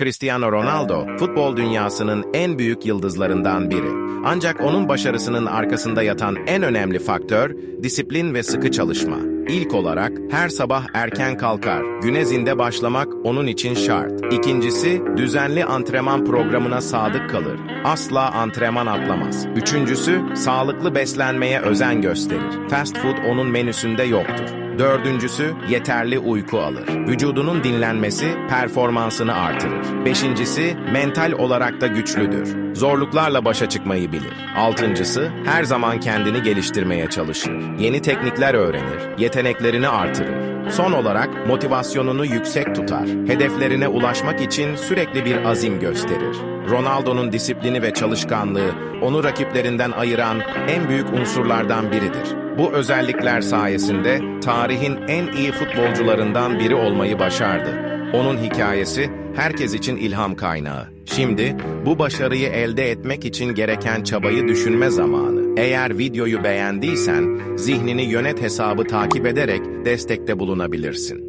Cristiano Ronaldo, futbol dünyasının en büyük yıldızlarından biri. Ancak onun başarısının arkasında yatan en önemli faktör, disiplin ve sıkı çalışma. İlk olarak her sabah erken kalkar. Güne zinde başlamak onun için şart. İkincisi, düzenli antrenman programına sadık kalır. Asla antrenman atlamaz. Üçüncüsü, sağlıklı beslenmeye özen gösterir. Fast food onun menüsünde yoktur. Dördüncüsü, yeterli uyku alır. Vücudunun dinlenmesi performansını artırır. Beşincisi, mental olarak da güçlüdür. Zorluklarla başa çıkmayı bilir. Altıncısı, her zaman kendini geliştirmeye çalışır. Yeni teknikler öğrenir. Yeteneklerini artırır. Son olarak motivasyonunu yüksek tutar. Hedeflerine ulaşmak için sürekli bir azim gösterir. Ronaldo'nun disiplini ve çalışkanlığı onu rakiplerinden ayıran en büyük unsurlardan biridir. Bu özellikler sayesinde tarihin en iyi futbolcularından biri olmayı başardı. Onun hikayesi herkes için ilham kaynağı. Şimdi bu başarıyı elde etmek için gereken çabayı düşünme zamanı. Eğer videoyu beğendiysen zihnini yönet hesabı takip ederek destekte bulunabilirsin.